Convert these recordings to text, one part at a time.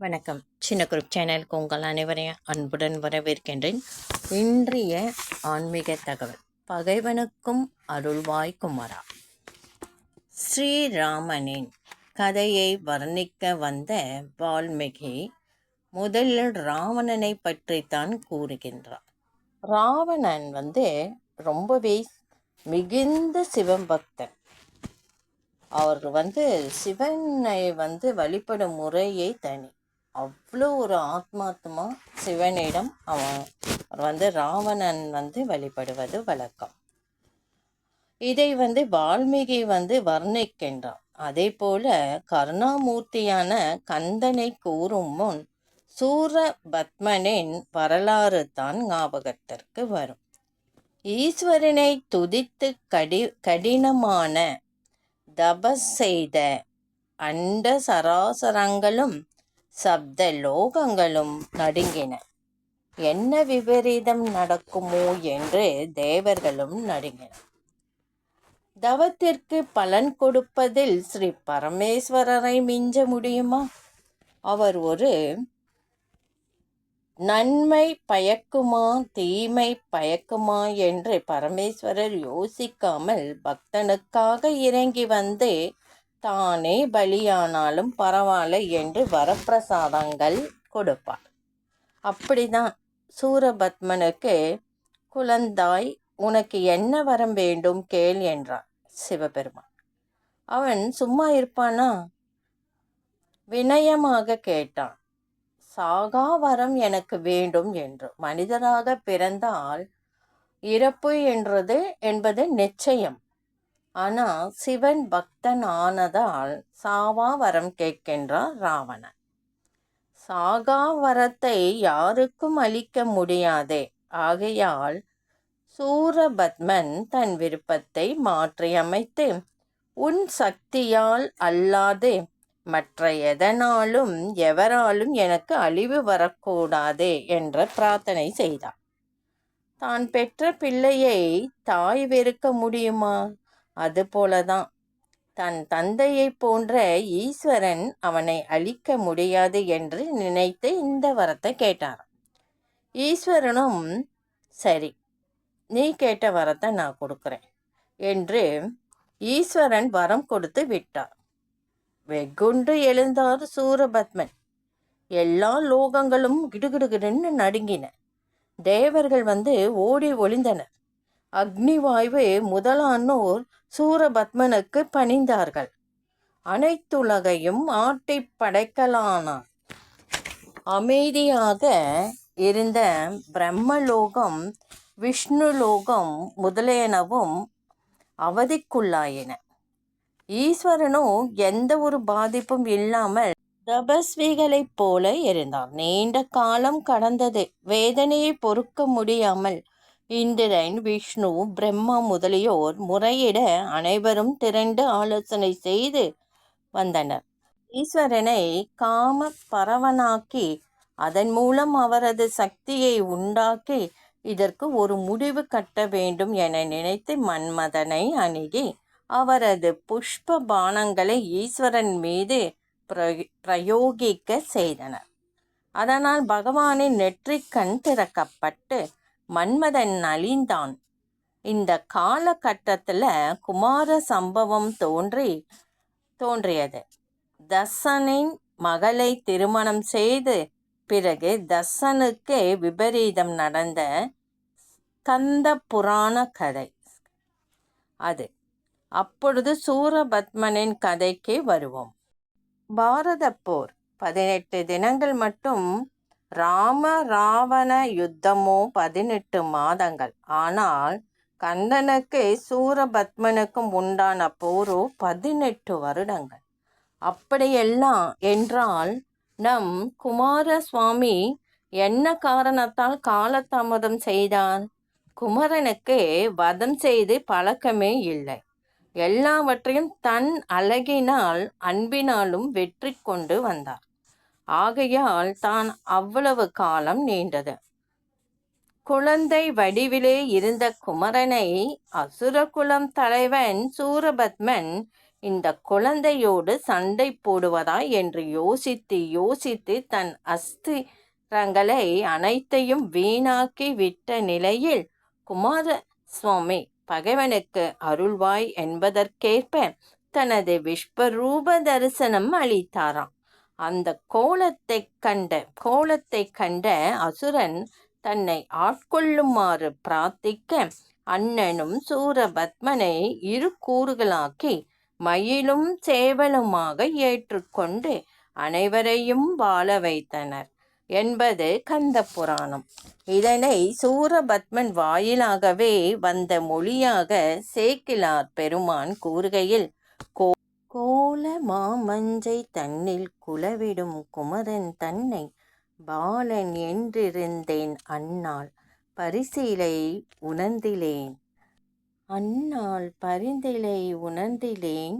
வணக்கம். சின்ன குரூப் சேனலுக்கு உங்கள் அனைவரையும் அன்புடன் வரவேற்கின்றேன். இன்றைய ஆன்மீக தகவல். பகைவனுக்கும் அருள்வாய் குமரா ஸ்ரீராமனின் கதையை வர்ணிக்க வந்த வால்மீகி முதலில் ராவணனை பற்றித்தான் கூறுகின்றார். ராவணன் வந்து ரொம்பவே மிகுந்த சிவபக்தன். அவர் வந்து சிவனை வந்து வழிபடும் முறையை தனி. அவ்வளோ ஒரு ஆத்மாத்மா சிவனிடம் அவன் வந்து ராவணன் வந்து வழிபடுவது வழக்கம். இதை வந்து வால்மீகி வந்து வர்ணிக்கின்றான். அதே போல கருணாமூர்த்தியான கந்தனை கூறும் முன் சூரபத்மனின் வரலாறு தான் ஞாபகத்திற்கு வரும். ஈஸ்வரனை துதித்து கடி கடினமான தபஸ் செய்த அண்ட சராசரங்களும் சப்த லோகங்களும் நடுங்கின. என்ன விபரீதம் நடக்குமோ? என்று தேவர்களும் நடுங்கினர். தவத்திற்கு பலன் கொடுப்பதில் ஸ்ரீ பரமேஸ்வரரை மிஞ்ச முடியுமா? அவர் ஒரு நன்மை பயக்குமா தீமை பயக்குமா? என்று பரமேஸ்வரர் யோசிக்காமல் பக்தனுக்காக இறங்கி வந்து தானே பலியானாலும் பரவாயில்ல என்று வரப்பிரசாதங்கள் கொடுப்பார் அப்படிதான் சூரபத்மனுக்கு குழந்தாய் உனக்கு என்ன வரம் வேண்டும் கேள் என்றான் சிவபெருமான். அவன் சும்மா இருப்பானா? வினயமாக கேட்டான். சாகா வரம் எனக்கு வேண்டும் என்று. மனிதராக பிறந்தால் இறப்பு என்றது என்பது நிச்சயம். ஆனால் சிவன் பக்தன் ஆனதால் சாவா வரம் கேட்கின்றார் ராவணன். சாகா வரத்தை யாருக்கும் அளிக்க முடியாதே. ஆகையால் சூரபத்மன் தன் விருப்பத்தை மாற்றியமைத்து உன் சக்தியால் அல்லாது மற்ற எதனாலும் எவராலும் எனக்கு அழிவு வரக்கூடாதே என்ற பிரார்த்தனை செய்தார். தான் பெற்ற பிள்ளையை தாய் வெறுக்க முடியுமா? அதுபோலதான் தன் தந்தையைப் போன்ற ஈஸ்வரன் அவனை அழிக்க முடியாது என்று நினைத்து இந்த வரத்தை கேட்டார் ஈஸ்வரனும் சரி நீ கேட்ட வரத்தை நான் கொடுக்குறேன் என்று ஈஸ்வரன் வரம் கொடுத்து விட்டார். வெகுண்டு எழுந்தார் சூரபத்மன். எல்லா லோகங்களும் கிடுகிடுகிடுன்னு நடுங்கின. தேவர்கள் வந்து ஓடி ஒளிந்தனர். அக்னிவாய்வு முதலானோர் சூரபத்மனுக்கு பணிந்தார்கள். அனைத்துலகையும் ஆட்டி படைக்கலானார் அமைதியாக இருந்த பிரம்மலோகம் விஷ்ணுலோகம் முதலியனவும் அவதிக்குள்ளாயின. ஈஸ்வரனோ எந்த ஒரு பாதிப்பும் இல்லாமல் தபஸ்விகளைப் போல இருந்தார் நீண்ட காலம் கடந்தது. வேதனையை பொறுக்க முடியாமல் இந்திரன் விஷ்ணு பிரம்மா முதலியோர் முறையிட அனைவரும் திரண்டு ஆலோசனை செய்து வந்தனர். ஈஸ்வரனை காம பரவனாக்கி அதன் மூலம் அவரது சக்தியை உண்டாக்கி இதற்கு ஒரு முடிவு கட்ட வேண்டும் என நினைத்து மன்மதனை அணுகி அவரது புஷ்ப பானங்களை ஈஸ்வரன் மீது பிரயோகிக்க செய்தனர். அதனால் பகவானின் நெற்றிக்கண் திறக்கப்பட்டு மன்மதன் நலிந்தான். இந்த காலகட்டத்தில் குமார சம்பவம் தோன்றி தோன்றியது. தசனின் மகளை திருமணம் செய்து பிறகு தசனுக்கு விபரீதம் நடந்த கந்த புராண கதை. அது. அப்பொழுது சூரபத்மனின் கதைக்கு வருவோம். பாரத போர் பதினெட்டு தினங்கள் மட்டும் ராம ராவண யுத்தமோ பதினெட்டு மாதங்கள். ஆனால் கந்தனுக்கு சூரபத்மனுக்கும் உண்டான போரோ பதினெட்டு வருடங்கள். அப்படியெல்லாம் என்றால் நம் குமாரசுவாமி என்ன காரணத்தால் காலதாமதம் செய்தார்? குமரனுக்கு வதம் செய்து பழக்கமே இல்லை. எல்லாவற்றையும் தன் அழகினால் அன்பினாலும் வெற்றி கொண்டு வந்தார். ஆகையால் தான் அவ்வளவு காலம் நீண்டது. குழந்தை வடிவிலே இருந்த குமரனை அசுரகுலம் தலைவன் சூரபத்மன் இந்த குழந்தையோடு சண்டை போடுவதா என்று யோசித்து யோசித்து தன் அஸ்திரங்களை அனைத்தையும் வீணாக்கி விட்ட நிலையில் குமார சுவாமி பகைவனுக்கு அருள்வாய் என்பதற்கேற்ப தனது விஸ்வரூப தரிசனம் அளித்தாராம். அந்த கோலத்தை கண்ட கோலத்தை கண்ட அசுரன் தன்னை ஆட்கொள்ளுமாறு பிரார்த்திக்க அண்ணனும் சூரபத்மனை இரு கூறுகளாக்கி மயிலும் சேவலுமாக ஏற்றுக்கொண்டு அனைவரையும் வாழ வைத்தனர் என்பது கந்த புராணம். இதனை சூரபத்மன் வாயிலாகவே வந்த மொழியாக சேக்கிலார் பெருமான் கூறுகையில் கோல மாமஞ்சை தன்னில் குலவிடும் குமரன் தன்னை பாலன் என்றிருந்தேன் அந்நாள் பரிசிலை உணர்ந்திலேன். அந்நாள் பரிந்திலை உணர்ந்திலேன்.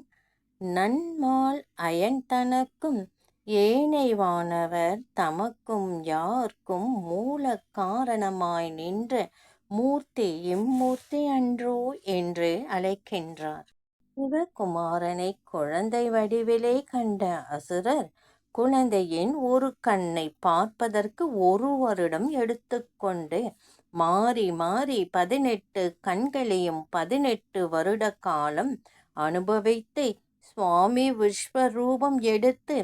நன்மால் அயன் தனக்கும் ஏனைவானவர் தமக்கும் யார்க்கும் மூல காரணமாய் நின்ற மூர்த்தி இம்மூர்த்தி அன்றோ என்று அழைக்கின்றார். சிவகுமாரனை குழந்தை வடிவிலே கண்ட அசுரர் குழந்தையின் ஒரு கண்ணை பார்ப்பதற்கு ஒரு வருடம் எடுத்துக்கொண்டு மாறி மாறி பதினெட்டு கண்களையும் பதினெட்டு வருட காலம் அனுபவித்து சுவாமி விஸ்வரூபம் எடுத்து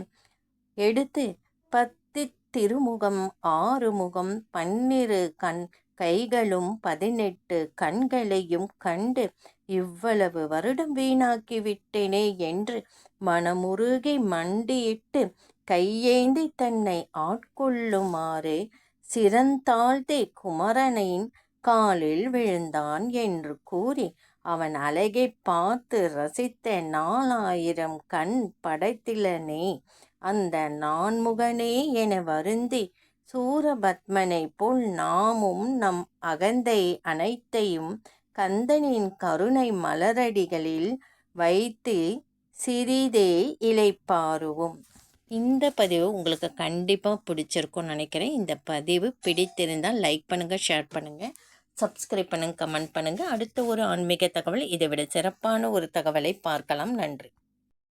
எடுத்து பத்து திருமுகம் ஆறுமுகம் பன்னிரு கண் கைகளும் பதினெட்டு கண்களையும் கண்டு இவ்வளவு வருடம் வீணாக்கி விட்டேனே என்று மனமுருகி மண்டியிட்டு கையேந்தி தன்னை ஆட்கொள்ளுமாறு சிறந்தாழ்த்தி குமரனின் காலில் விழுந்தான் என்று கூறி அவன் அழகை பார்த்து ரசித்த நாலாயிரம் கண் படைத்திலனே. அந்த நான்முகனே என வருந்தி சூரபத்மனை போல் நாமும் நம் அகந்தை அனைத்தையும் கந்தனின் கருணை மலரடிகளில் வைத்து சிறிதே இலைப்பாருவோம் இந்த பதிவு உங்களுக்கு கண்டிப்பாக பிடிச்சிருக்கும்னு நினைக்கிறேன். இந்த பதிவு பிடித்திருந்தால் லைக் பண்ணுங்கள் ஷேர் பண்ணுங்கள் சப்ஸ்கிரைப் பண்ணுங்கள் கமெண்ட் பண்ணுங்கள் அடுத்த ஒரு ஆன்மீக தகவல் இதை விட சிறப்பான ஒரு தகவலை பார்க்கலாம். நன்றி.